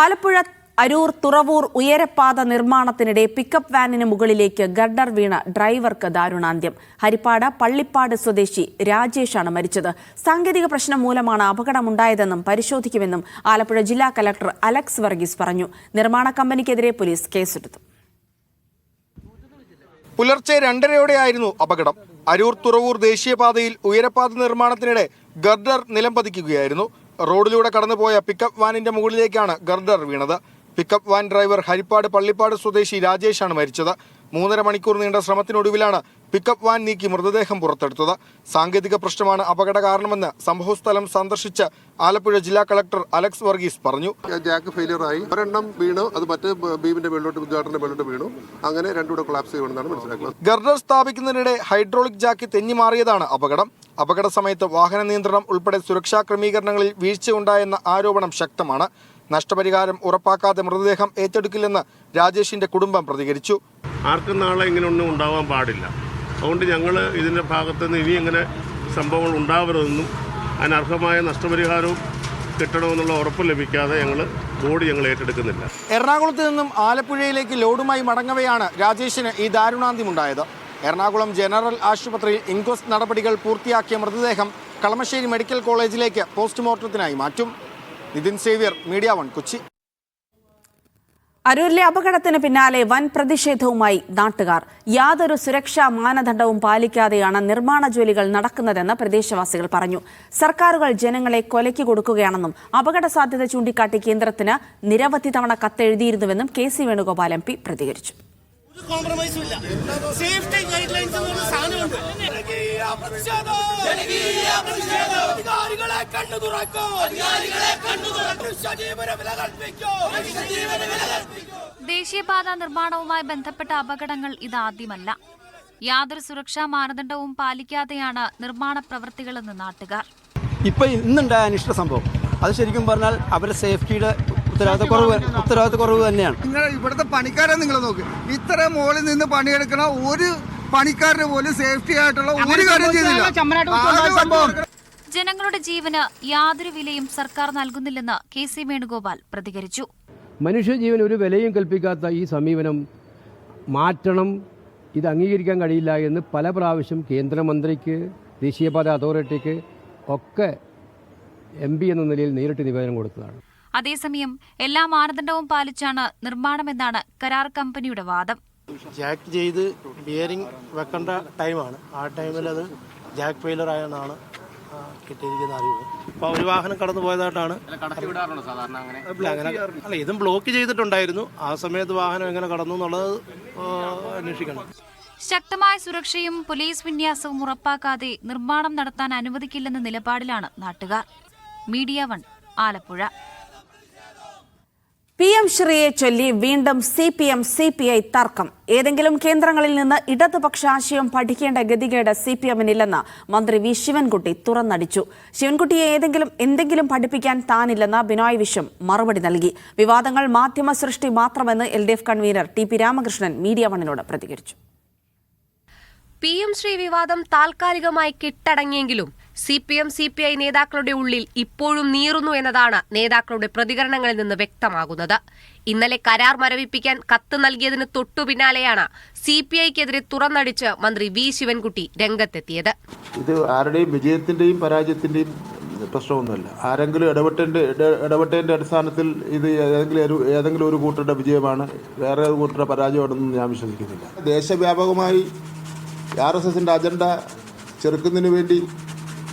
ആലപ്പുഴ അരൂർ തുറവൂർ ഉയരപ്പാത നിർമ്മാണത്തിനിടെ പിക്കപ്പ് വാനിന് മുകളിലേക്ക് ഗഡർ വീണ ഡ്രൈവർക്ക് ദാരുണാന്ത്യം. ഹരിപ്പാട് പള്ളിപ്പാട് സ്വദേശി രാജേഷാണ് മരിച്ചത്. സാങ്കേതിക പ്രശ്നം മൂലമാണ് അപകടമുണ്ടായതെന്നും പരിശോധിക്കുമെന്നും ആലപ്പുഴ ജില്ലാ കലക്ടർ അലക്സ് വർഗീസ് പറഞ്ഞു. നിർമ്മാണ കമ്പനിക്കെതിരെ പോലീസ് കേസെടുത്തു. പുലർച്ചെ രണ്ടരയോടെയായിരുന്നു അപകടം. അരൂർ തുറവൂർ ദേശീയപാതയിൽ ഉയരപ്പാത നിർമ്മാണത്തിനിടെ ഗർഡർ നിലംപതിക്കുകയായിരുന്നു. റോഡിലൂടെ കടന്നുപോയ പിക്കപ്പ് വാനിന്റെ മുകളിലേക്കാണ് ഗർഡർ വീണത്. Pickup van driver Harippad Pallippad സ്വദേശി രാജേഷാണ് മരിച്ചത്. മൂന്നര മണിക്കൂർ നീണ്ട ശ്രമത്തിനൊടുവിലാണ് പിക്കപ്പ് വാൻ നീക്കി മൃതദേഹം പുറത്തെടുത്തത്. സാങ്കേതിക പ്രശ്നമാണ് അപകട കാരണമെന്ന് സംഭവസ്ഥലം സന്ദർശിച്ച ആലപ്പുഴ ജില്ലാ കളക്ടർ അലക്സ് വർഗീസ് പറഞ്ഞു. ജാക്ക് ഫെയിലിയർ ആയി ഒരെണ്ണം വീണു. അത് മറ്റേ ബീമിന്റെ മേളിലോട്ട് ബുദ്ധിമുട്ടിന്റെ മേളിലോട്ട് വീണു. അങ്ങനെ രണ്ടുകൂടെ കൊളാപ്സ് ചെയ്യുമെന്നാണ് മനസ്സിലാക്കുന്നത്. ഗർഡർ സ്ഥാപിക്കുന്നതിനിടെ ഹൈഡ്രോളിക് ജാക്ക് തെന്നി മാറിയതാണ് അപകടം. അപകട സമയത്ത് വാഹന നിയന്ത്രണം ഉൾപ്പെടെ സുരക്ഷാ ക്രമീകരണങ്ങളിൽ വീഴ്ചയുണ്ടായെന്ന ആരോപണം ശക്തമാണ്. നഷ്ടപരിഹാരം ഉറപ്പാക്കാതെ മൃതദേഹം ഏറ്റെടുക്കില്ലെന്ന് രാജേഷിന്റെ കുടുംബം പ്രതികരിച്ചു. ആർക്കും നാളെ ഇങ്ങനെയൊന്നും ഉണ്ടാവാൻ പാടില്ല. അതുകൊണ്ട് ഞങ്ങൾ ഇതിന്റെ ഭാഗത്ത് നിന്ന് ഇനി ഇങ്ങനെ സംഭവങ്ങൾ ഉണ്ടാവരുതെന്നും അതിനർഹമായ നഷ്ടപരിഹാരവും കിട്ടണമെന്നുള്ള ഉറപ്പ് ലഭിക്കാതെ ഞങ്ങൾ ബോഡി ഞങ്ങൾ ഏറ്റെടുക്കുന്നില്ല. എറണാകുളത്ത് നിന്നും ആലപ്പുഴയിലേക്ക് ലോഡുമായി മടങ്ങവെയാണ് രാജേഷിന് ഈ ദാരുണാന്ത്യമുണ്ടായത്. എറണാകുളം ജനറൽ ആശുപത്രിയിൽ ഇൻക്വസ്റ്റ് നടപടികൾ പൂർത്തിയാക്കിയ മൃതദേഹം കളമശ്ശേരി മെഡിക്കൽ കോളേജിലേക്ക് പോസ്റ്റ്മോർട്ടത്തിനായി മാറ്റും. Nithin Xavier media one Kochi. അരൂരിലെ അപകടത്തിന് പിന്നാലെ വൻ പ്രതിഷേധവുമായി നാട്ടുകാർ. യാതൊരു സുരക്ഷാ മാനദണ്ഡവും പാലിക്കാതെയാണ് നിർമ്മാണ ജോലികൾ നടക്കുന്നതെന്ന് പ്രദേശവാസികൾ പറഞ്ഞു. സർക്കാരുകൾ ജനങ്ങളെ കൊലയ്ക്ക് കൊടുക്കുകയാണെന്നും അപകട സാധ്യത ചൂണ്ടിക്കാട്ടി കേന്ദ്രത്തിന് നിരവധി തവണ കത്തെഴുതിയിരുന്നുവെന്നും കെ സി വേണുഗോപാൽ എം പ്രതികരിച്ചു. കോംപ്രമൈസും ഇല്ല സേഫ്റ്റി ഗൈഡ് ലൈൻസ് എന്ന് പറഞ്ഞ സാധനമുണ്ട്. ജനകീയ പ്രതിഷേധം. ജനകീയ പ്രതിഷേധം. അധികാരികളെ കണ്ണു തുറക്കൂ. അധികാരികളെ കണ്ണു തുറക്കൂ. മനുഷ്യജീവന വില കൽപ്പിക്കൂ മനുഷ്യജീവന വില കൽപ്പിക്കൂ ദേശീയപാത നിർമ്മാണവുമായി ബന്ധപ്പെട്ട അപകടങ്ങൾ ഇതാദ്യമല്ല. യാതൊരു സുരക്ഷാ മാനദണ്ഡവും പാലിക്കാതെയാണ് നിർമ്മാണ പ്രവൃത്തികളെന്ന് നാട്ടുകാർ. ഇപ്പൊ ഇന്നുണ്ടായ അനിഷ്ട സംഭവം. അത് ശരിക്കും പറഞ്ഞാൽ അവരുടെ സേഫ്റ്റിയുടെ ഉത്തരവാദിത്തക്കുറവ് ഉത്തരവാദിത്തക്കുറവ് തന്നെയാണ്. നിങ്ങൾ ഇവിടുത്തെ പണിക്കാരെ നിങ്ങൾ നോക്ക്. ഇത്ര മുകളിൽ നിന്ന് പണിയെടുക്കണ ഒരു പണിക്കാരന് പോലും സേഫ്റ്റി ആയിട്ടുള്ള ഒരു കാര്യം ചെയ്തില്ല. ജനങ്ങളുടെ ജീവന് യാതൊരു വിലയും സർക്കാർ നൽകുന്നില്ലെന്ന് കെ സി വേണുഗോപാൽ പ്രതികരിച്ചു. മനുഷ്യജീവൻ ഒരു വിലയും കൽപ്പിക്കാത്ത ഈ സമീപനം മാറ്റണം ഇത് അംഗീകരിക്കാൻ കഴിയില്ല എന്ന് പല പ്രാവശ്യം കേന്ദ്രമന്ത്രിക്ക് ദേശീയപാത അതോറിറ്റിക്ക് ഒക്കെ എം പി എന്ന നിലയിൽ നേരിട്ട് നിവേദനം കൊടുത്തതാണ്. അതേസമയം എല്ലാ മാനദണ്ഡവും പാലിച്ചാണ് നിർമ്മാണമെന്നാണ് കരാർ കമ്പനിയുടെ വാദം. ജാക്ക് ചെയ്ത് ബിയറിംഗ് വെക്കേണ്ട ടൈമാണ്. ആ ടൈമിൽ അത് ജാക്ക് ഫെയിലർ ആയെന്നാണ് കിട്ടിയിരിക്കുന്ന അറിവ്. അപ്പോൾ ഒരു വാഹനം കടന്നു പോയതായിട്ടാണ്. അല്ല ഇതും ബ്ലോക്ക് ചെയ്തിട്ടുണ്ടായിരുന്നു. ആ സമയത്ത് വാഹനം എങ്ങനെ കടന്നു എന്നുള്ളത് അന്വേഷിക്കണം. ശക്തമായ സുരക്ഷയും പോലീസ് വിന്യാസവും ഉറപ്പാക്കാതെ നിർമ്മാണം നടത്താൻ അനുവദിക്കില്ലെന്ന നിലപാടിലാണ് നാട്ടുകാർ. Media one Alappuzha. P M ശ്രീയെ ചൊല്ലി വീണ്ടും C P M C P I തർക്കം. ഏതെങ്കിലും കേന്ദ്രങ്ങളിൽ നിന്ന് ഇടതുപക്ഷ ആശയം പഠിക്കേണ്ട ഗതികേട് സി പി എമ്മിനില്ലെന്ന് മന്ത്രി വി ശിവൻകുട്ടി തുറന്നടിച്ചു. ശിവൻകുട്ടിയെ ഏതെങ്കിലും എന്തെങ്കിലും പഠിപ്പിക്കാൻ താനില്ലെന്ന് ബിനോയ് വിശ്വം മറുപടി നൽകി. വിവാദങ്ങൾ മാധ്യമ സൃഷ്ടി മാത്രമെന്ന് L D F convenor T P Ramakrishnan media വണ്ണിനോട് പ്രതികരിച്ചു. പി എം ശ്രീ വിവാദം താൽക്കാലികമായി കെട്ടടങ്ങിയെങ്കിലും C P M C P I നേതാക്കളുടെ ഉള്ളിൽ ഇപ്പോഴും നീറുന്നു എന്നതാണ് നേതാക്കളുടെ പ്രതികരണങ്ങളിൽ നിന്ന് വ്യക്തമാകുന്നത്. ഇന്നലെ കരാർ മരവിപ്പിക്കാൻ കത്ത് നൽകിയതിന് തൊട്ടു പിന്നാലെയാണ് സി പി ഐക്കെതിരെ തുറന്നടിച്ച് മന്ത്രി വി. ശിവൻകുട്ടി രംഗത്തെത്തിയത്. ഇത് ആരുടെയും വിജയത്തിന്റെയും പരാജയത്തിന്റെയും പ്രശ്നമൊന്നുമല്ല. ആരെങ്കിലും ഇടപെട്ടതിന്റെ ഇട- ഇടപെട്ടതിന്റെ അടിസ്ഥാനത്തിൽ ഇത് ഏതെങ്കിലും ഒരു ഏതെങ്കിലും ഒരു കൂട്ടരുടെ വിജയമാണ്. വേറെ ഒരു കൂട്ടരുടെ പരാജയമാണെന്ന് ഞാൻ വിശ്വസിക്കുന്നില്ല. ദേശവ്യാപകമായി ആർ എസ് എസിന്റെ അജണ്ട ചെറുക്കുന്നതിന് വേണ്ടി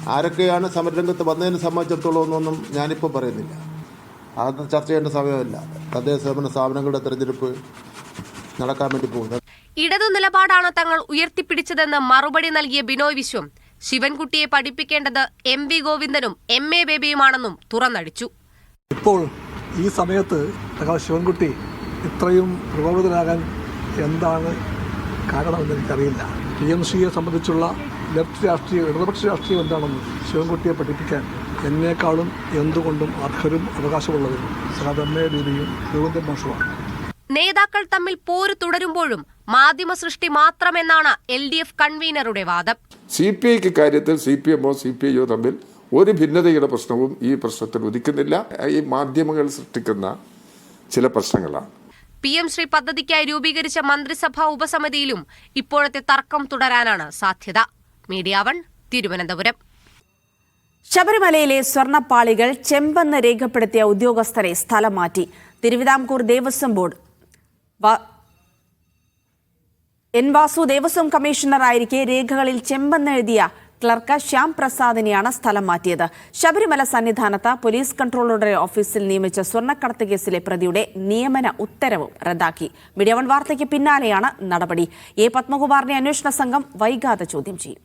ആരൊക്കെയാണ് സമരരംഗത്ത് വന്നതിനെ സംബന്ധിച്ചിടത്തോളം ഒന്നൊന്നും ഞാനിപ്പോൾ പറയുന്നില്ല. അത് ചർച്ച ചെയ്യേണ്ട സമയമല്ല. തദ്ദേശ സ്വയംഭരണ സ്ഥാപനങ്ങളുടെ തെരഞ്ഞെടുപ്പ് നടക്കാൻ വേണ്ടി പോകുന്നത്. ഇടതു നിലപാടാണ് തങ്ങൾ ഉയർത്തിപ്പിടിച്ചതെന്ന് മറുപടി നൽകിയ ബിനോയ് വിശ്വം. ശിവൻകുട്ടിയെ പഠിപ്പിക്കേണ്ടത് എം വി ഗോവിന്ദനും എം എ ബേബിയുമാണെന്നും തുറന്നടിച്ചു. ഇപ്പോൾ ഈ സമയത്ത് ശിവൻകുട്ടി ഇത്രയും പ്രകോപിതനാകാൻ എന്താണ് കാരണമെന്ന് എനിക്കറിയില്ല. പി എം സിയെ സംബന്ധിച്ചുള്ള ലെഫ്റ്റ് രാഷ്ട്രീയം ഇടതുപക്ഷ രാഷ്ട്രീയം എന്താണെന്ന് ശിവൻകുട്ടിയെ പഠിപ്പിക്കാൻ എന്നേക്കാളും എന്തുകൊണ്ടും അർഹരും അവകാശമുള്ളവരും സാധാരണ രീതിയും ഗോവിന്ദൻ മോശമാണ് നേതാക്കൾ തമ്മിൽ പോര് തുടരുമ്പോഴും മാധ്യമ സൃഷ്ടി മാത്രമെന്നാണ് എൽ ഡി എഫ് കൺവീനറുടെ വാദം. സി പി ഐക്ക് കാര്യത്തിൽ സി പി എമ്മോ സി പി ഐയോ തമ്മിൽ ഒരു ഭിന്നതയുടെ പ്രശ്നവും ഈ പ്രശ്നത്തിൽ ഉദിക്കുന്നില്ല. ഈ മാധ്യമങ്ങൾ സൃഷ്ടിക്കുന്ന ചില പ്രശ്നങ്ങളാണ്. പി എം ശ്രീ പദ്ധതിക്കായി രൂപീകരിച്ച മന്ത്രിസഭാ ഉപസമിതിയിലും ഇപ്പോഴത്തെ തർക്കം തുടരാനാണ് സാധ്യത. Media one Thiruvananthapuram. ശബരിമലയിലെ സ്വർണപ്പാളികൾ ചെമ്പെന്ന് രേഖപ്പെടുത്തിയ ഉദ്യോഗസ്ഥരെ സ്ഥലം മാറ്റി. തിരുവിതാംകൂർ ദേവസ്വം ബോർഡ്. എൻ വാസു ദേവസ്വം കമ്മീഷണറായിരിക്കെ രേഖകളിൽ ചെമ്പെന്നെഴുതിയ ക്ലർക്ക് ശ്യാം പ്രസാദിനെയാണ് സ്ഥലം മാറ്റിയത്. ശബരിമല സന്നിധാനത്ത് പോലീസ് കൺട്രോളറുടെ ഓഫീസിൽ നിയമിച്ച സ്വർണക്കടത്ത് കേസിലെ പ്രതിയുടെ നിയമന ഉത്തരവും റദ്ദാക്കി. മീഡിയ വൺ വാർത്തയ്ക്ക് പിന്നാലെയാണ് നടപടി. എ പത്മകുമാറിനെ അന്വേഷണ സംഘം വൈകാതെ ചോദ്യം ചെയ്യും.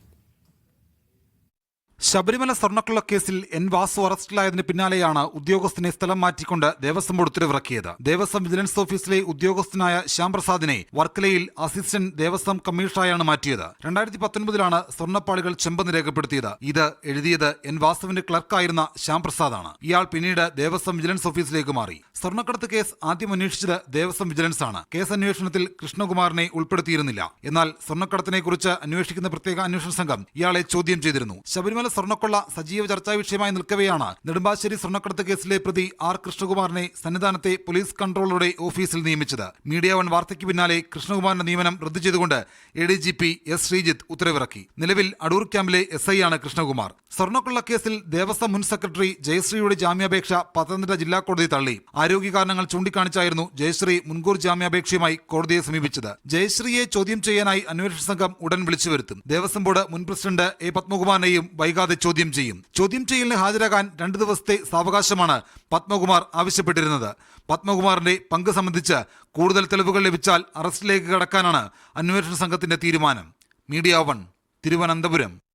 ശബരിമല സ്വർണക്കൊള്ള കേസിൽ എൻ വാസു അറസ്റ്റിലായതിന് പിന്നാലെയാണ് ഉദ്യോഗസ്ഥനെ സ്ഥലം മാറ്റിക്കൊണ്ട് ദേവസ്വം ബോർഡ് ഉത്തരവിറക്കിയത്. ദേവസ്വം വിജിലൻസ് ഓഫീസിലെ ഉദ്യോഗസ്ഥനായ ശ്യാം പ്രസാദിനെ വർക്കലയിൽ അസിസ്റ്റന്റ് ദേവസ്വം കമ്മീഷണറായാണ് മാറ്റിയത്. രണ്ടായിരത്തി പത്തൊൻപതിലാണ് സ്വർണപ്പാളികൾ ചെമ്പെന്ന് രേഖപ്പെടുത്തിയത്. ഇത് എഴുതിയത് എൻ വാസുവിന്റെ ക്ലർക്കായിരുന്ന ശ്യാം പ്രസാദാണ് ഇയാൾ പിന്നീട് ദേവസ്വം വിജിലൻസ് ഓഫീസിലേക്ക് മാറി. സ്വർണക്കടത്ത് കേസ് ആദ്യം അന്വേഷിച്ചത് ദേവസ്വം വിജിലൻസ് ആണ്. കേസ് അന്വേഷണത്തിൽ കൃഷ്ണകുമാറിനെ ഉൾപ്പെടുത്തിയിരുന്നില്ല. എന്നാൽ സ്വർണക്കടത്തിനെ കുറിച്ച് അന്വേഷിക്കുന്ന പ്രത്യേക അന്വേഷണ സംഘം ഇയാളെ ചോദ്യം ചെയ്തിരുന്നു. ശബരിമല സ്വർണക്കൊള്ള സജീവ ചർച്ചാ വിഷയമായി നിൽക്കവെയാണ് നെടുമ്പാശ്ശേരി സ്വർണക്കടത്ത് കേസിലെ പ്രതി ആർ കൃഷ്ണകുമാറിനെ സന്നിധാനത്തെ പോലീസ് കൺട്രോളറുടെ ഓഫീസിൽ നിയമിച്ചത്. മീഡിയ വൺ വാർത്തയ്ക്ക് പിന്നാലെ കൃഷ്ണകുമാറിന്റെ നിയമനം റദ്ദു ചെയ്തുകൊണ്ട് A D G P S Sreejith ഉത്തരവിറക്കി. നിലവിൽ അടൂർ ക്യാമ്പിലെ എസ് ഐ ആണ് കൃഷ്ണകുമാർ. സ്വർണക്കൊള്ള കേസിൽ ദേവസ്വം മുൻ സെക്രട്ടറി ജയശ്രീയുടെ ജാമ്യാപേക്ഷ പത്തനംതിട്ട ജില്ലാ കോടതി തള്ളി. ആരോഗ്യ കാരണങ്ങൾ ചൂണ്ടിക്കാണിച്ചായിരുന്നു ജയശ്രീ മുൻകൂർ ജാമ്യാപേക്ഷയുമായി കോടതിയെ സമീപിച്ചത്. ജയശ്രീയെ ചോദ്യം ചെയ്യാനായി അന്വേഷണ സംഘം ഉടൻ വിളിച്ചു വരുത്തും. ദേവസ്വം ബോർഡ് മുൻ പ്രസിഡന്റ് എ പത്മകുമാറിനെയും വൈകാതെ ചോദ്യം ചെയ്യും. ചോദ്യം ചെയ്യലിന് ഹാജരാകാൻ രണ്ടു ദിവസത്തെ സാവകാശമാണ് പത്മകുമാർ ആവശ്യപ്പെട്ടിരുന്നത്. പത്മകുമാറിന്റെ പങ്ക് സംബന്ധിച്ച് കൂടുതൽ തെളിവുകൾ ലഭിച്ചാൽ അറസ്റ്റിലേക്ക് കടക്കാനാണ് അന്വേഷണ സംഘത്തിന്റെ തീരുമാനം. Media one Thiruvananthapuram.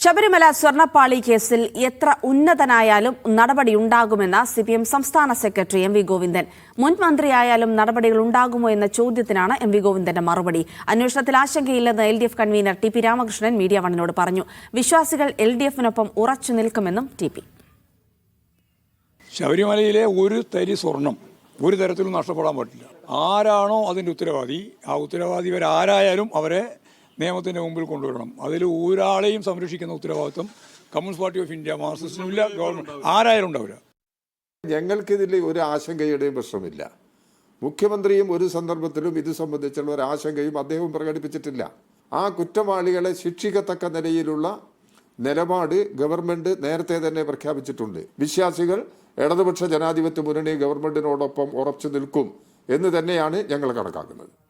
ശബരിമല സ്വർണപ്പാളി കേസിൽ എത്ര ഉന്നതനായാലും നടപടിയുണ്ടാകുമെന്ന് സി പി എം സംസ്ഥാന സെക്രട്ടറി എം വി ഗോവിന്ദൻ. മുൻ മന്ത്രിയായാലും നടപടികൾ ഉണ്ടാകുമോ എന്ന ചോദ്യത്തിനാണ് എം വി ഗോവിന്ദന്റെ മറുപടി. അന്വേഷണത്തിൽ ആശങ്കയില്ലെന്ന് L D F convenor T P Ramakrishnan media വണ്ണിനോട് പറഞ്ഞു. വിശ്വാസികൾ എൽ ഡി എഫിനൊപ്പം ഉറച്ചു നിൽക്കുമെന്നും ടി പി. ശബരിമലയിലെ ഒരു തരി സ്വർണം ഒരു തരത്തിലും നഷ്ടപ്പെടാൻ പറ്റില്ല. ആരാണോ അതിന്റെ ഉത്തരവാദി ആ ഉത്തരവാദി ഇവരാരായാലും അവരെ നിയമത്തിന്റെ മുമ്പിൽ കൊണ്ടുവരണം. അതിൽ ഒരാളെയും സംരക്ഷിക്കുന്ന ഉത്തരവാദിത്വം കമ്മ്യൂണിസ്റ്റ് പാർട്ടി ഓഫ് ഇന്ത്യ മാർക്സിസ്റ്റിനും ഇല്ല ഗവൺമെന്റ് ആരായാലും ഉണ്ടാവില്ല. ഞങ്ങൾക്കിതിൽ ഒരു ആശങ്കയുടെയും പ്രശ്നമില്ല മുഖ്യമന്ത്രിയും ഒരു സന്ദർഭത്തിലും ഇത് സംബന്ധിച്ചുള്ള ഒരു ആശങ്കയും അദ്ദേഹം പ്രകടിപ്പിച്ചിട്ടില്ല. ആ കുറ്റവാളികളെ ശിക്ഷിക്കത്തക്ക നിലയിലുള്ള നിലപാട് ഗവൺമെന്റ് നേരത്തെ തന്നെ പ്രഖ്യാപിച്ചിട്ടുണ്ട്. വിശ്വാസികൾ ഇടതുപക്ഷ ജനാധിപത്യ മുന്നണി ഗവൺമെന്റിനോടൊപ്പം ഉറച്ചു നിൽക്കും എന്ന് തന്നെയാണ് ഞങ്ങൾ കണക്കാക്കുന്നത്.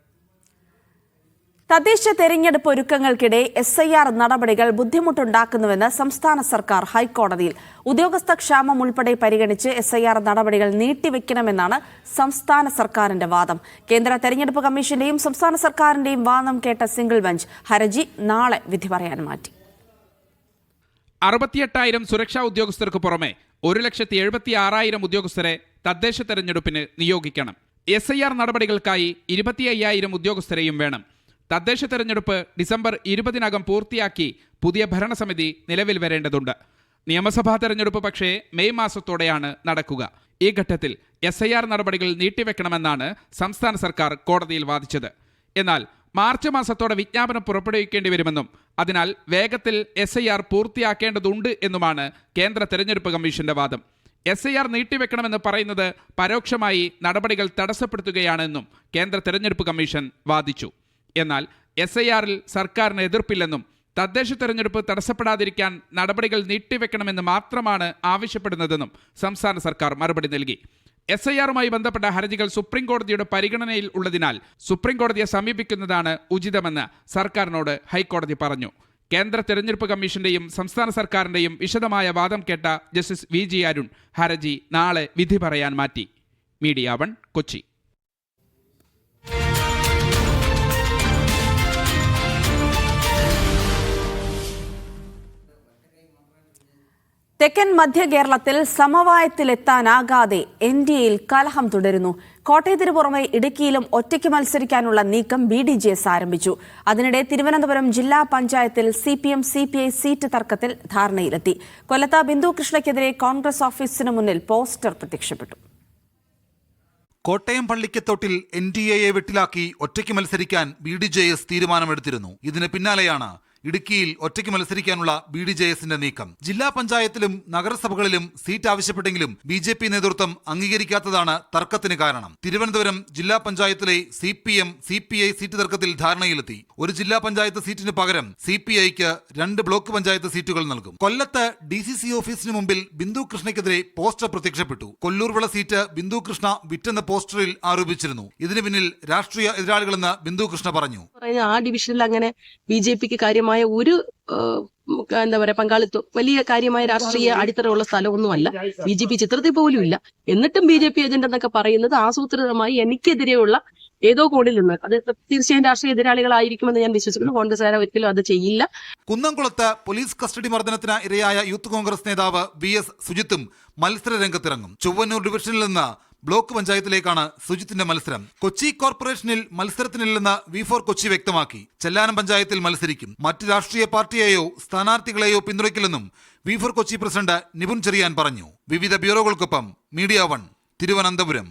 തദ്ദേശ തെരഞ്ഞെടുപ്പ് ഒരുക്കങ്ങൾക്കിടെ എസ് ഐ ആർ നടപടികൾ ബുദ്ധിമുട്ടുണ്ടാക്കുന്നുവെന്ന് സംസ്ഥാന സർക്കാർ ഹൈക്കോടതിയിൽ ഉദ്യോഗസ്ഥ ക്ഷാമം ഉൾപ്പെടെ പരിഗണിച്ച് എസ് ഐ ആർ നടപടികൾ നീട്ടിവെക്കണമെന്നാണ് സംസ്ഥാന സർക്കാരിന്റെ വാദം. കേന്ദ്ര തെരഞ്ഞെടുപ്പ് കമ്മീഷന്റെയും സംസ്ഥാന സർക്കാരിന്റെയും വാദം കേട്ട സിംഗിൾ ബെഞ്ച് ഹർജി നാളെ വിധി പറയാൻ മാറ്റി. അറുപത്തിയെട്ടായിരം സുരക്ഷാ ഉദ്യോഗസ്ഥർക്ക് പുറമെ ഒരു ലക്ഷത്തി എഴുപത്തി ആറായിരം ഉദ്യോഗസ്ഥരെ തദ്ദേശ തെരഞ്ഞെടുപ്പിന് നിയോഗിക്കണം. എസ് ഐ ആർ നടപടികൾക്കായി ഇരുപത്തി അയ്യായിരം ഉദ്യോഗസ്ഥരെയും വേണം. തദ്ദേശ തെരഞ്ഞെടുപ്പ് ഡിസംബർ ഇരുപതിനകം പൂർത്തിയാക്കി പുതിയ ഭരണസമിതി നിലവിൽ വരേണ്ടതുണ്ട്. നിയമസഭാ തെരഞ്ഞെടുപ്പ് പക്ഷേ മെയ് മാസത്തോടെയാണ് നടക്കുക. ഈ ഘട്ടത്തിൽ എസ് ഐ ആർ നടപടികൾ നീട്ടിവെക്കണമെന്നാണ് സംസ്ഥാന സർക്കാർ കോടതിയിൽ വാദിച്ചത്. എന്നാൽ മാർച്ച് മാസത്തോടെ വിജ്ഞാപനം പുറപ്പെടുവിക്കേണ്ടി വരുമെന്നും അതിനാൽ വേഗത്തിൽ എസ് ഐ ആർ പൂർത്തിയാക്കേണ്ടതുണ്ട് എന്നുമാണ് കേന്ദ്ര തെരഞ്ഞെടുപ്പ് കമ്മീഷന്റെ വാദം. എസ് ഐ ആർ നീട്ടിവെക്കണമെന്ന് പറയുന്നത് പരോക്ഷമായി നടപടികൾ തടസ്സപ്പെടുത്തുകയാണെന്നും കേന്ദ്ര തെരഞ്ഞെടുപ്പ് കമ്മീഷൻ വാദിച്ചു. എന്നാൽ എസ് ഐ ആറിൽ സർക്കാരിന് എതിർപ്പില്ലെന്നും തദ്ദേശ തെരഞ്ഞെടുപ്പ് തടസ്സപ്പെടാതിരിക്കാൻ നടപടികൾ നീട്ടിവെക്കണമെന്ന് മാത്രമാണ് ആവശ്യപ്പെടുന്നതെന്നും സംസ്ഥാന സർക്കാർ മറുപടി നൽകി. എസ് ഐ ആറുമായി ബന്ധപ്പെട്ട ഹർജികൾ സുപ്രീം കോടതിയുടെ പരിഗണനയിൽ ഉള്ളതിനാൽ സുപ്രീം കോടതിയെ സമീപിക്കുന്നതാണ് ഉചിതമെന്ന് സർക്കാരിനോട് ഹൈക്കോടതി പറഞ്ഞു. കേന്ദ്ര തെരഞ്ഞെടുപ്പ് കമ്മീഷന്റെയും സംസ്ഥാന സർക്കാരിന്റെയും വിശദമായ വാദം കേട്ട ജസ്റ്റിസ് വി ജി അരുൺ ഹർജി നാളെ വിധി പറയാൻ മാറ്റി. Media one Kochi. തെക്കൻ മധ്യ കേരളത്തിൽ സമവായത്തിലെത്താനാകാതെ എൻ ഡി എയിൽ കലഹം തുടരുന്നു. കോട്ടയത്തിന് പുറമെ ഇടുക്കിയിലും ഒറ്റയ്ക്ക് മത്സരിക്കാനുള്ള നീക്കം ബി ഡി ജെ എസ് ആരംഭിച്ചു. അതിനിടെ തിരുവനന്തപുരം ജില്ലാ പഞ്ചായത്തിൽ C P M C P I seat തർക്കത്തിൽ ധാരണയിലെത്തി. കൊല്ലത്ത് ബിന്ദു കൃഷ്ണയ്ക്കെതിരെ കോൺഗ്രസ് ഓഫീസിന് മുന്നിൽ പോസ്റ്റർ പ്രത്യക്ഷപ്പെട്ടു. കോട്ടയം പള്ളിക്കത്തോട്ടിൽ എൻ ഡി എയെ വെട്ടിലാക്കി ഒറ്റയ്ക്ക് മത്സരിക്കാൻ ബി ഡി ജെ എസ് തീരുമാനമെടുത്തിരുന്നു. ഇതിന് പിന്നാലെയാണ് ഇടുക്കിയിൽ ഒറ്റയ്ക്ക് മത്സരിക്കാനുള്ള ബി ഡി ജെ എസിന്റെ നീക്കം. ജില്ലാ പഞ്ചായത്തിലും നഗരസഭകളിലും സീറ്റ് ആവശ്യപ്പെട്ടെങ്കിലും ബി ജെ പി നേതൃത്വം അംഗീകരിക്കാത്തതാണ് തർക്കത്തിന് കാരണം. തിരുവനന്തപുരം ജില്ലാ പഞ്ചായത്തിലെ C P M C P I seat തർക്കത്തിൽ ധാരണയിലെത്തി. ഒരു ജില്ലാ പഞ്ചായത്ത് സീറ്റിന് പകരം സി പി ഐക്ക് രണ്ട് ബ്ലോക്ക് പഞ്ചായത്ത് സീറ്റുകൾ നൽകും. കൊല്ലത്ത് ഡി സി സി ഓഫീസിന് മുമ്പിൽ ബിന്ദു കൃഷ്ണയ്ക്കെതിരെ പോസ്റ്റർ പ്രത്യക്ഷപ്പെട്ടു. കൊല്ലൂർവിള സീറ്റ് ബിന്ദു കൃഷ്ണ വിറ്റെന്ന പോസ്റ്ററിൽ ആരോപിച്ചിരുന്നു. ഇതിന് പിന്നിൽ രാഷ്ട്രീയ എതിരാളികളെന്ന് ബിന്ദു കൃഷ്ണ പറഞ്ഞു. ആ ഡിവിഷനിൽ അങ്ങനെ ബി ജെ പിക്ക് ഒരു എന്താ പറയാ പങ്കാളിത്തം വലിയ കാര്യമായ രാഷ്ട്രീയ അടിത്തറയുള്ള സ്ഥലമൊന്നുമല്ല. ബി ജെ പി ചിത്രത്തിൽ പോലും ഇല്ല. എന്നിട്ടും ബി ജെ പി ഏജന്റ് എന്നൊക്കെ പറയുന്നത് ആസൂത്രിതമായി എനിക്കെതിരെയുള്ള ഏതോ കോണിൽ നിന്ന്. അത് തീർച്ചയായും രാഷ്ട്രീയ എതിരാളികളായിരിക്കുമെന്ന് ഞാൻ വിശ്വസിക്കുന്നു. കോൺഗ്രസ്സുകാരെ ഒരിക്കലും അത് ചെയ്യില്ല. കുന്നംകുളത്ത് പോലീസ് കസ്റ്റഡി മർദ്ദനത്തിന് ഇരയായ യൂത്ത് കോൺഗ്രസ് നേതാവ് വി എസ് സുജിത്തും മത്സര രംഗത്തിറങ്ങും. ചൊവ്വന്നൂർ ഡിവിഷനിൽ നിന്ന് ബ്ലോക്ക് പഞ്ചായത്തിലേക്കാണ് സുജിത്തിന്റെ മത്സരം. കൊച്ചി കോർപ്പറേഷനിൽ മത്സരത്തിനില്ലെന്ന് വി ഫോർ കൊച്ചി വ്യക്തമാക്കി. ചെല്ലാനം പഞ്ചായത്തിൽ മത്സരിക്കും. മറ്റ് രാഷ്ട്രീയ പാർട്ടിയെയോ സ്ഥാനാർത്ഥികളെയോ പിന്തുണയ്ക്കില്ലെന്നും V four Kochi president Nipun Cherian പറഞ്ഞു. വിവിധ ബ്യൂറോകൾക്കൊപ്പം media one Thiruvananthapuram.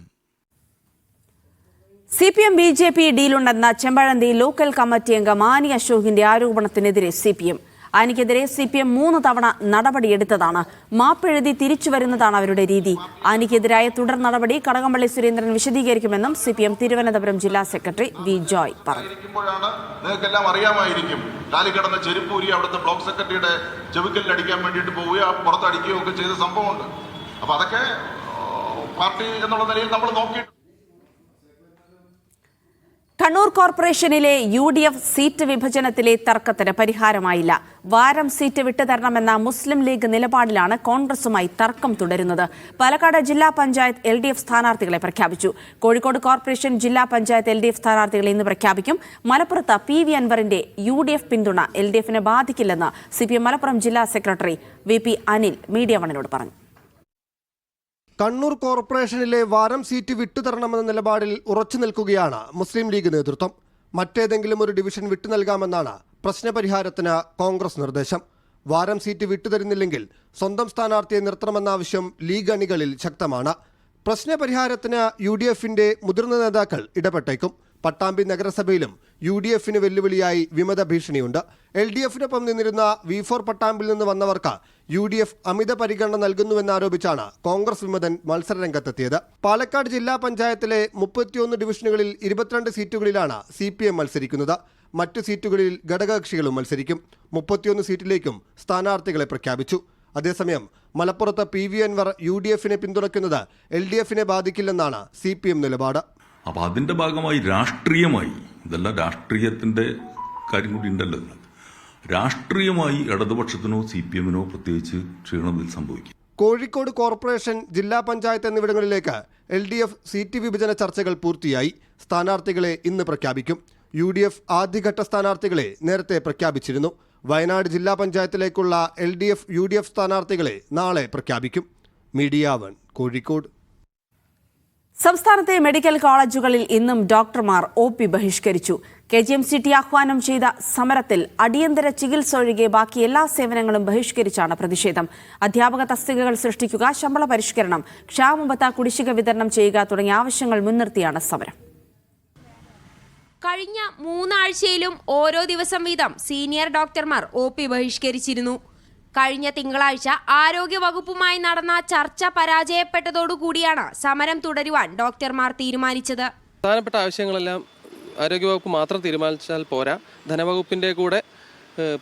C P M B J P ഡീലുണ്ടെന്ന Chempazhanthi local committee അംഗം ആനി അശോകിന്റെ ആരോപണത്തിനെതിരെ സി പി എം ആനിക്കെതിരെ സി പി എം മൂന്ന് തവണ നടപടിയെടുത്തതാണ്. മാപ്പെഴുതി തിരിച്ചു വരുന്നതാണ് അവരുടെ രീതി. ആനിക്കെതിരായ തുടർ നടപടി കടകംപള്ളി സുരേന്ദ്രൻ വിശദീകരിക്കുമെന്നും സി പി എം തിരുവനന്തപുരം ജില്ലാ സെക്രട്ടറി വി ജോയ് പറഞ്ഞു. നിങ്ങൾക്കെല്ലാം അറിയാമായിരിക്കും. കാലി കിടന്ന ചെരുപ്പൂരി അവിടുത്തെ ബ്ലോക്ക് സെക്രട്ടറിയുടെ ചെവിക്കലിൽ അടിക്കാൻ വേണ്ടിയിട്ട് പോവുകയോ പുറത്തടിക്കുകയോ ഒക്കെ ചെയ്ത സംഭവമുണ്ട്. അപ്പൊ അതൊക്കെ പാർട്ടി എന്നുള്ള നിലയിൽ നമ്മൾ നോക്കിയിട്ട് കണ്ണൂർ കോർപ്പറേഷനിലെ യു ഡി എഫ് സീറ്റ് വിഭജനത്തിലെ തർക്കത്തിന് പരിഹാരമായില്ല. വാരം സീറ്റ് വിട്ടുതരണമെന്ന മുസ്ലിം ലീഗ് നിലപാടിലാണ് കോൺഗ്രസുമായി തർക്കം തുടരുന്നത്. പാലക്കാട് ജില്ലാ പഞ്ചായത്ത് എൽ ഡി എഫ് സ്ഥാനാർത്ഥികളെ പ്രഖ്യാപിച്ചു. കോഴിക്കോട് കോർപ്പറേഷൻ ജില്ലാ പഞ്ചായത്ത് എൽ ഡി എഫ് സ്ഥാനാർത്ഥികളെ ഇന്ന് പ്രഖ്യാപിക്കും. മലപ്പുറത്ത് പി വി അൻവറിന്റെ യു ഡി എഫ് പിന്തുണ എൽ ഡി എഫിനെ ബാധിക്കില്ലെന്ന് സി പി എം മലപ്പുറം ജില്ലാ secretary V P Anil media വണിനോട് പറഞ്ഞു. കണ്ണൂർ കോർപ്പറേഷനിലെ വാരം സീറ്റ് വിട്ടുതരണമെന്ന നിലപാടിൽ ഉറച്ചു നിൽക്കുകയാണ് മുസ്ലിം ലീഗ് നേതൃത്വം. മറ്റേതെങ്കിലും ഒരു ഡിവിഷൻ വിട്ടു നൽകാമെന്നാണ് പ്രശ്നപരിഹാരത്തിന് കോൺഗ്രസ് നിർദ്ദേശം. വാരം സീറ്റ് വിട്ടുതരുന്നില്ലെങ്കിൽ സ്വന്തം സ്ഥാനാർത്ഥിയെ നിർത്തണമെന്ന ആവശ്യം ലീഗ് അണികളിൽ ശക്തമാണ്. പ്രശ്നപരിഹാരത്തിന് യു ഡി എഫിന്റെ മുതിർന്ന നേതാക്കൾ ഇടപെട്ടേക്കും. പട്ടാമ്പി നഗരസഭയിലും യു ഡി എഫിന് വെല്ലുവിളിയായി വിമത ഭീഷണിയുണ്ട്. എൽ ഡി എഫിനൊപ്പം നിന്നിരുന്ന വി ഫോർ പട്ടാമ്പിൽ നിന്ന് വന്നവർക്ക് യു ഡി എഫ് അമിത പരിഗണന നൽകുന്നുവെന്നാരോപിച്ചാണ് കോൺഗ്രസ് വിമതൻ മത്സരരംഗത്തെത്തിയത്. പാലക്കാട് ജില്ലാ പഞ്ചായത്തിലെ മുപ്പത്തിയൊന്ന് ഡിവിഷനുകളിൽ ഇരുപത്തിരണ്ട് സീറ്റുകളിലാണ് സി പി എം മത്സരിക്കുന്നത്. മറ്റു സീറ്റുകളിൽ ഘടകകക്ഷികളും മത്സരിക്കും. മുപ്പത്തിയൊന്ന് സീറ്റിലേക്കും സ്ഥാനാർത്ഥികളെ പ്രഖ്യാപിച്ചു. അതേസമയം മലപ്പുറത്ത് P V Anvar U D എഫിനെ പിന്തുണയ്ക്കുന്നത് എൽ ഡി എഫിനെ ബാധിക്കില്ലെന്നാണ് സി പി എം നിലപാട്. അപ്പോൾ അതിന്റെ ഭാഗമായി രാഷ്ട്രീയമായി. ഇതെല്ലാം രാഷ്ട്രീയത്തിന്റെ കാര്യം കൂടി ഉണ്ടല്ലോ. രാഷ്ട്രീയമായി ഇടതുപക്ഷത്തിനോ സി പി എമ്മിനോ പ്രത്യേകിച്ച് ക്ഷീണം ഇതിൽ സംഭവിക്കും. കോഴിക്കോട് കോർപ്പറേഷൻ ജില്ലാ പഞ്ചായത്ത് എന്നിവിടങ്ങളിലേക്ക് എൽ ഡി എഫ് സീറ്റ് വിഭജന ചർച്ചകൾ പൂർത്തിയായി. സ്ഥാനാർത്ഥികളെ ഇന്ന് പ്രഖ്യാപിക്കും. യു ഡി എഫ് ആദ്യഘട്ട സ്ഥാനാർത്ഥികളെ നേരത്തെ പ്രഖ്യാപിച്ചിരുന്നു. വയനാട് ജില്ലാ പഞ്ചായത്തിലേക്കുള്ള L D F U D F സ്ഥാനാർത്ഥികളെ നാളെ പ്രഖ്യാപിക്കും. Media one Kozhikode. സംസ്ഥാനത്തെ മെഡിക്കൽ കോളേജുകളിൽ ഇന്നും ഡോക്ടർമാർ O P ബഹിഷ്കരിച്ചു. K G M C T ആഹ്വാനം ചെയ്ത സമരത്തിൽ അടിയന്തര ചികിത്സ ഒഴികെ ബാക്കി എല്ലാ സേവനങ്ങളും ബഹിഷ്കരിച്ചാണ് പ്രതിഷേധം. അധ്യാപക തസ്തികകൾ സൃഷ്ടിക്കുക ശമ്പള പരിഷ്കരണം ക്ഷാമബത്ത കുടിശ്ശിക വിതരണം ചെയ്യുക തുടങ്ങിയ ആവശ്യങ്ങൾ മുൻനിർത്തിയാണ് സമരം. കഴിഞ്ഞ മൂന്നാഴ്ചയിലും ഓരോ ദിവസം വീതം സീനിയർ ഡോക്ടർമാർ ഒ പി ബഹിഷ്കരിച്ചിരുന്നു. കഴിഞ്ഞ തിങ്കളാഴ്ച ആരോഗ്യ വകുപ്പുമായി നടന്ന ചർച്ച പരാജയപ്പെട്ടതോടുകൂടിയാണ് സമരം തുടരുവാൻ ഡോക്ടർമാർ തീരുമാനിച്ചത്. പ്രധാനപ്പെട്ട ആവശ്യങ്ങളെല്ലാം ആരോഗ്യവകുപ്പ് മാത്രം തീരുമാനിച്ചാൽ പോരാ. ധനവകുപ്പിന്റെ കൂടെ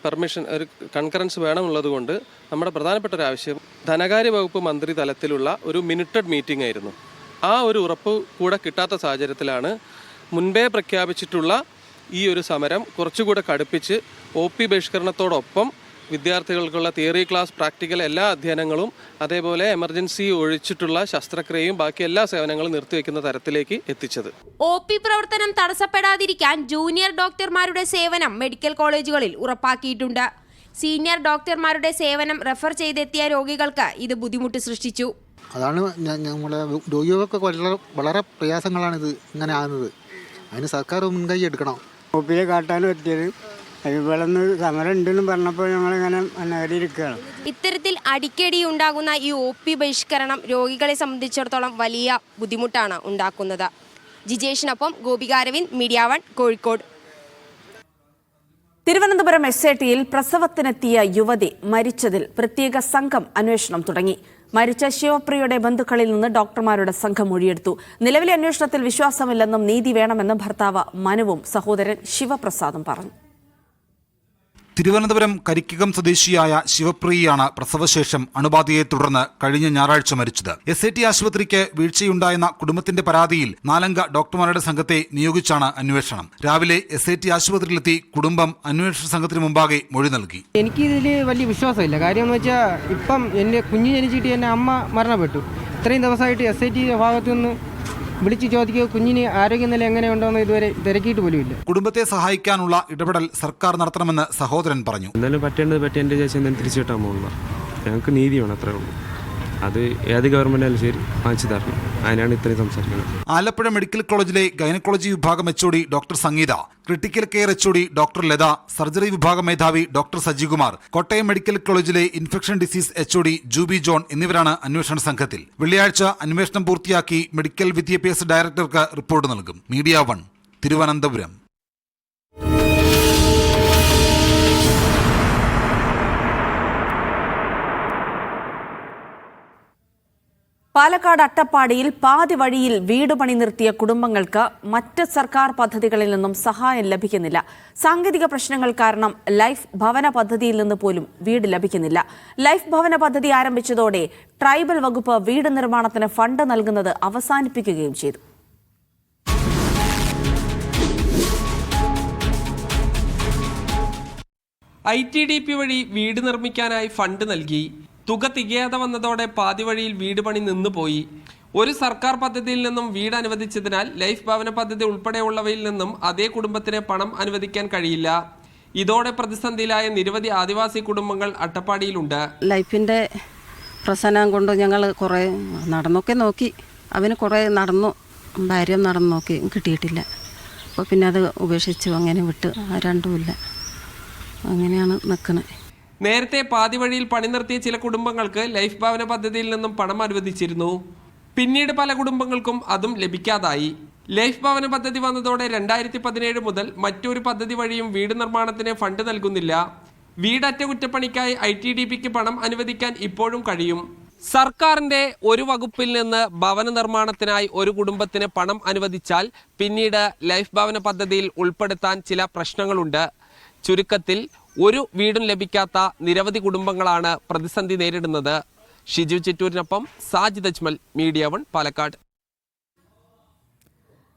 പെർമിഷൻ ഒരു കൺകറൻസ് വേണമുള്ളത് കൊണ്ട് നമ്മുടെ പ്രധാനപ്പെട്ട ഒരു ആവശ്യം ധനകാര്യ വകുപ്പ് മന്ത്രി തലത്തിലുള്ള ഒരു മിനിറ്റഡ് മീറ്റിംഗ് ആയിരുന്നു. ആ ഒരു ഉറപ്പ് കൂടെ കിട്ടാത്ത സാഹചര്യത്തിലാണ് മുൻപേ പ്രഖ്യാപിച്ചിട്ടുള്ള ഈ ഒരു സമരം കുറച്ചുകൂടെ കടുപ്പിച്ച് ഒ പി ബഹിഷ്കരണത്തോടൊപ്പം വിദ്യാർത്ഥികൾക്കുള്ള തിയറി ക്ലാസ് പ്രാക്ടിക്കൽ എല്ലാ അധ്യയനങ്ങളും അതേപോലെ എമർജൻസി ഒഴിച്ചിട്ടുള്ള ശസ്ത്രക്രിയയും ബാക്കി എല്ലാ സേവനങ്ങളും നിർത്തിവെക്കുന്ന തരത്തിലേക്ക് എത്തിച്ചത്. ഒ പി പ്രവർത്തനം തടസ്സപ്പെടാതിരിക്കാൻ ജൂനിയർ ഡോക്ടർമാരുടെ സേവനം മെഡിക്കൽ കോളേജുകളിൽ ഉറപ്പാക്കിയിട്ടുണ്ട്. സീനിയർ ഡോക്ടർമാരുടെ സേവനം റെഫർ ചെയ്തെത്തിയ രോഗികൾക്ക് ഇത് ബുദ്ധിമുട്ട് സൃഷ്ടിച്ചു. അതാണ് ഞങ്ങളുടെ രോഗികൾക്ക് വളരെ പ്രയാസങ്ങളാണ് ഇത് ഇങ്ങനെ ആകുന്നത്. അതിന് സർക്കാർ മുൻകൈ എടുക്കണം. ഒപ്പിയെ കാട്ടാനും എത്തിയത് ഇവിടെ നിന്ന് സമരം ഉണ്ടെന്ന് പറഞ്ഞപ്പോൾ ഞങ്ങളിങ്ങനെ ഇത്തരത്തിൽ അടിക്കടി ഉണ്ടാകുന്ന ഈ ഒ പി ബഹിഷ്കരണം രോഗികളെ സംബന്ധിച്ചിടത്തോളം വലിയ ബുദ്ധിമുട്ടാണ് ഉണ്ടാക്കുന്നത്. ജിജേഷിനൊപ്പം Gopika Ravind media one Kozhikode. Thiruvananthapuram S I ടിയിൽ പ്രസവത്തിനെത്തിയ യുവതി മരിച്ചതിൽ പ്രത്യേക സംഘം അന്വേഷണം തുടങ്ങി. മരിച്ച ശിവപ്രിയയുടെ ബന്ധുക്കളിൽ നിന്ന് ഡോക്ടർമാരുടെ സംഘം മൊഴിയെടുത്തു. നിലവിലെ അന്വേഷണത്തിൽ വിശ്വാസമില്ലെന്നും നീതി വേണമെന്നും ഭർത്താവ് മനുവും സഹോദരൻ ശിവപ്രസാദും പറഞ്ഞു. തിരുവനന്തപുരം കരിക്കകം സ്വദേശിയായ ശിവപ്രിയയാണ് പ്രസവശേഷം അണുബാധയെ തുടർന്ന് കഴിഞ്ഞ ഞായറാഴ്ച മരിച്ചത്. എസ് ഐ ടി ആശുപത്രിക്ക് വീഴ്ചയുണ്ടായെന്ന കുടുംബത്തിന്റെ പരാതിയിൽ നാലംഗ ഡോക്ടർമാരുടെ സംഘത്തെ നിയോഗിച്ചാണ് അന്വേഷണം. രാവിലെ എസ് ഐ ടി ആശുപത്രിയിലെത്തി കുടുംബം അന്വേഷണ സംഘത്തിന് മുമ്പാകെ മൊഴി നൽകി. എനിക്ക് ഇതിൽ വലിയ വിശ്വാസമില്ല. കാര്യം വെച്ചാൽ ഇപ്പം എന്റെ കുഞ്ഞ് ജനിച്ചിട്ട് എന്റെ അമ്മ മരണപ്പെട്ടു. ഇത്രയും ദിവസമായിട്ട് എസ് ഐ ടി ഭാഗത്തു നിന്ന് വിളിച്ച് ചോദിക്കുക കുഞ്ഞിന് ആരോഗ്യനില എങ്ങനെയുണ്ടോയെന്ന് ഇതുവരെ തിരക്കിയിട്ട് പോലുമില്ല. കുടുംബത്തെ സഹായിക്കാനുള്ള ഇടപെടൽ സർക്കാർ നടത്തണമെന്ന് സഹോദരൻ പറഞ്ഞു. എന്തായാലും പറ്റേണ്ടത് പറ്റി എന്റെ ചേച്ചി എന്തായാലും തിരിച്ചു കിട്ടാൻ പോകുന്ന ഞങ്ങൾക്ക് നീതി വേണം അത്രേ ഉള്ളൂ. അത് ഏത് ഗവൺമെന്റ് ആയാലും ശരി. വാങ്ങിച്ചു തരണം അതിനാണ് ഇത്രയും സംസാരിക്കുന്നത്. ആലപ്പുഴ മെഡിക്കൽ കോളേജിലെ ഗൈനക്കോളജി വിഭാഗം HOD doctor Sangeetha critical care HOD doctor Latha surgery വിഭാഗം മേധാവി ഡോക്ടർ സജികുമാർ കോട്ടയം മെഡിക്കൽ കോളേജിലെ infection disease HOD Juby John എന്നിവരാണ് അന്വേഷണ സംഘത്തിൽ. വെള്ളിയാഴ്ച അന്വേഷണം പൂർത്തിയാക്കി മെഡിക്കൽ വിദ്യാഭ്യാസ ഡയറക്ടർക്ക് റിപ്പോർട്ട് നൽകും. Media one Thiruvananthapuram. പാലക്കാട് അട്ടപ്പാടിയിൽ പാതി വഴിയിൽ വീട് പണി നിർത്തിയ കുടുംബങ്ങൾക്ക് മറ്റ് സർക്കാർ പദ്ധതികളിൽ നിന്നും സഹായം ലഭിക്കുന്നില്ല. സാങ്കേതിക പ്രശ്നങ്ങൾ കാരണം ലൈഫ് ഭവന പദ്ധതിയിൽ നിന്ന് പോലും വീട് ലഭിക്കുന്നില്ല. ലൈഫ് ഭവന പദ്ധതി ആരംഭിച്ചതോടെ ട്രൈബൽ വകുപ്പ് വീട് നിർമ്മാണത്തിന് ഫണ്ട് നൽകുന്നത് അവസാനിപ്പിക്കുകയും ചെയ്തു. ഐ ടി ഡി പി വഴി വീട് നിർമ്മിക്കാനായി ഫണ്ട് നൽകി തുക തികയാതെ വന്നതോടെ പാതിവഴിയിൽ വീട് പണി നിന്നുപോയി ഒരു സർക്കാർ പദ്ധതിയിൽ നിന്നും വീട് അനുവദിച്ചതിനാൽ ലൈഫ് ഭവന പദ്ധതി ഉൾപ്പെടെയുള്ളവയിൽ നിന്നും അതേ കുടുംബത്തിന് പണം അനുവദിക്കാൻ കഴിയില്ല. ഇതോടെ പ്രതിസന്ധിയിലായ നിരവധി ആദിവാസി കുടുംബങ്ങൾ അട്ടപ്പാടിയിലുണ്ട്. ലൈഫിന്റെ പ്രസനം കൊണ്ട് ഞങ്ങൾ കുറേ നടന്നൊക്കെ നോക്കി. അവന് കുറേ നടന്നു. ഭാര്യ നടന്നു നോക്കി. കിട്ടിയിട്ടില്ല. അപ്പോൾ പിന്നെ അത് ഉപേക്ഷിച്ചു. അങ്ങനെ വിട്ട്. രണ്ടുമില്ല. അങ്ങനെയാണ് നിൽക്കണത് നേരത്തെ പാതി വഴിയിൽ പണി നിർത്തിയ ചില കുടുംബങ്ങൾക്ക് ലൈഫ് ഭവന പദ്ധതിയിൽ നിന്നും പണം അനുവദിച്ചിരുന്നു. പിന്നീട് പല കുടുംബങ്ങൾക്കും അതും ലഭിക്കാതായി. ലൈഫ് ഭവന പദ്ധതി വന്നതോടെ രണ്ടായിരത്തി പതിനേഴ് മുതൽ മറ്റൊരു പദ്ധതി വഴിയും വീട് നിർമ്മാണത്തിന് ഫണ്ട് നൽകുന്നില്ല. വീട് അറ്റകുറ്റപ്പണിക്കായി ഐ ടി ഡി പിക്ക് പണം അനുവദിക്കാൻ ഇപ്പോഴും കഴിയും. സർക്കാരിന്റെ ഒരു വകുപ്പിൽ നിന്ന് ഭവന നിർമ്മാണത്തിനായി ഒരു കുടുംബത്തിന് പണം അനുവദിച്ചാൽ പിന്നീട് ലൈഫ് ഭവന പദ്ധതിയിൽ ഉൾപ്പെടുത്താൻ ചില പ്രശ്നങ്ങളുണ്ട്. ചുരുക്കത്തിൽ ഒരു വീടും ലഭിക്കാത്ത നിരവധി കുടുംബങ്ങളാണ് പ്രതിസന്ധി നേരിടുന്നത്. Shiju ചിറ്റൂരിനൊപ്പം Sajid Ajmal media one Palakkad.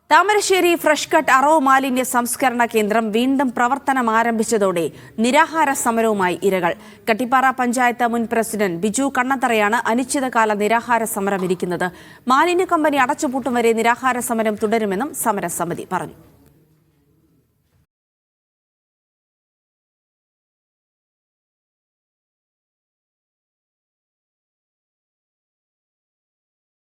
Thamarassery fresh cut arrow മാലിന്യ സംസ്കരണ കേന്ദ്രം വീണ്ടും പ്രവർത്തനം ആരംഭിച്ചതോടെ നിരാഹാര സമരവുമായി ഇരകൾ. കട്ടിപ്പാറ പഞ്ചായത്ത് മുൻ പ്രസിഡന്റ് ബിജു കണ്ണത്തറയാണ് അനിശ്ചിതകാല നിരാഹാര സമരം ഇരിക്കുന്നത് മാലിന്യ കമ്പനി അടച്ചുപൂട്ടും വരെ നിരാഹാര സമരം തുടരുമെന്നും സമരസമിതി പറഞ്ഞു.